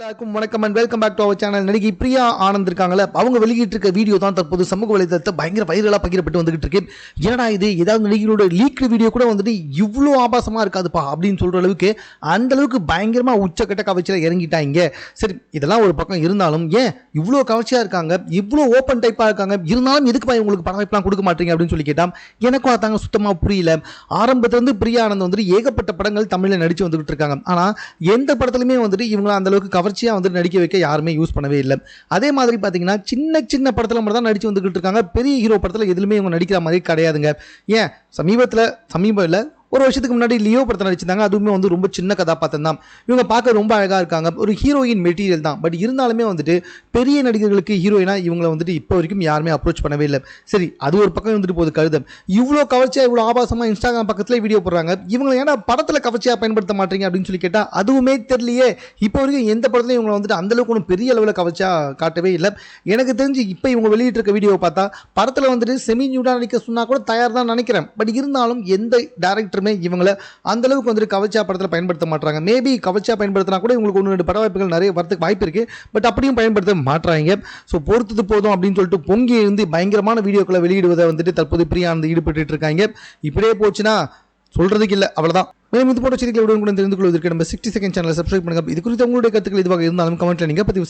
எல்லாருக்கும் வணக்கம் and welcome back to our channel நடிகை பிரியா ஆனந்த் இருக்காங்களே அவங்க வெளியிட்டு இருக்க வீடியோ தான் தற்போது சமூக வலைதளத்தை பயங்கர வைரலாக பகிரப்பட்டு வந்துகிட்டு இருக்கு. ஏன்னா இது? ஏதாவது நடிகையோட லீக் வீடியோ கூட வந்துட்டு இவ்வளோ ஆபாசமாக இருக்காதுப்பா அப்படின்னு சொல்கிற அளவுக்கு அந்த அளவுக்கு பயங்கரமாக உச்சக்கட்ட கவர்ச்சியில் இறங்கிட்டாங்க. சரி இதெல்லாம் ஒரு பக்கம் இருந்தாலும் ஏன் இவ்வளோ கவர்ச்சியாக இருக்காங்க? இவ்வளோ ஓப்பன் டைப்பாக இருக்காங்க? இருந்தாலும் எதுக்கு பாய் உங்களுக்கு படம் கொடுக்க மாட்டீங்க அப்படின்னு சொல்லி கேட்டால் எனக்கும் அதாங்க சுத்தமாக புரியல. ஆரம்பத்துலேருந்து பிரியா ஆனந்த் வந்துட்டு ஏகப்பட்ட படங்கள் தமிழில் நடித்து வந்துகிட்டு இருக்காங்க. ஆனால் எந்த படத்துலையுமே வந்துட்டு இவங்களாம் அந்தளவுக்கு கவர் கவர்ச்சியாக வந்துட்டு நடிக்க வைக்க யாருமே யூஸ் பண்ணவே இல்லை. அதே மாதிரி பார்த்தீங்கன்னா சின்ன சின்ன படத்தில் மட்டும் தான் நடிச்சு வந்துகிட்டு இருக்காங்க. பெரிய ஹீரோ படத்தில் எதுலையுமே இவங்க நடிக்கிற மாதிரி கிடையாதுங்க. ஏன்? சமீபத்தில் சமீபம் இல்லை ஒரு வருஷத்துக்கு முன்னாடி லியோ படத்தில் நடிச்சிருந்தாங்க. அதுவுமே வந்து ரொம்ப சின்ன கதாபாத்திரம் தான். இவங்க பார்க்க ரொம்ப அழகாக இருக்காங்க. ஒரு ஹீரோயின் மெட்டீரியல் தான். பட் இருந்தாலுமே வந்துட்டு பெரிய நடிகர்களுக்கு ஹீரோயினாக இவங்களை வந்துட்டு இப்போ வரைக்கும் யாருமே அப்ரோச் பண்ணவே இல்லை. சரி அது ஒரு பக்கம் வந்துட்டு போகுது கழுதம். இவ்வளோ கவர்ச்சியாக இவ்வளோ ஆபாசமாக இன்ஸ்டாகிராம் பக்கத்தில் வீடியோ போடுறாங்க. இவங்களை ஏன்னா படத்தில் கவர்ச்சியாக பயன்படுத்த மாட்டீங்க அப்படின்னு சொல்லி கேட்டால் அதுவுமே தெரியலையே. இப்போ வரைக்கும் எந்த படத்துலையும் இவங்களை வந்துட்டு அந்தளவுக்கு ஒன்றும் பெரிய அளவில் கவர்ச்சியாக காட்டவே இல்லை. எனக்கு தெரிஞ்சு இப்போ இவங்க வெளியிட்டிருக்க வீடியோவை பார்த்தா படத்தில் வந்துட்டு செமி நியூடாக நடிக்க சொன்னால் கூட தயார் தான் நினைக்கிறேன். பட் இருந்தாலும் எந்த டேரக்டருமே இவங்களை அந்த அளவுக்கு வந்துட்டு கவர்ச்சியா படத்தில் பயன்படுத்த மாட்டாங்க மேபி கவர்ச்சியா பயன்படுத்தினா கூட இவங்களுக்கு ஒன்று ரெண்டு பட வாய்ப்புகள் நிறைய வரதுக்கு வாய்ப்பு இருக்கு. பட் அப்படியும் பயன்படுத்த மாட்டாங்க ஸோ பொறுத்தது போதும் அப்படின்னு சொல்லிட்டு பொங்கி இருந்து பயங்கரமான வீடியோக்களை வெளியிடுவதை வந்துட்டு தற்போது பிரியானந்த் ஈடுபட்டு இருக்காங்க. இப்படியே போச்சுன்னா சொல்றதுக்கு இல்லை அவ்வளோதான் மேலும் இது போட்ட செய்திகளை உடனுக்குடன் தெரிந்து கொள்வதற்கு நம்ம சிக்ஸ்டி செகண்ட் சேனலை சப்ஸ்கிரைப் பண்ணுங்க. இது குறித்து உங்களுடைய கருத்துக்கள் இதுவாக இருந்தாலும் கமெண்ட்ல நீங்க பதிவு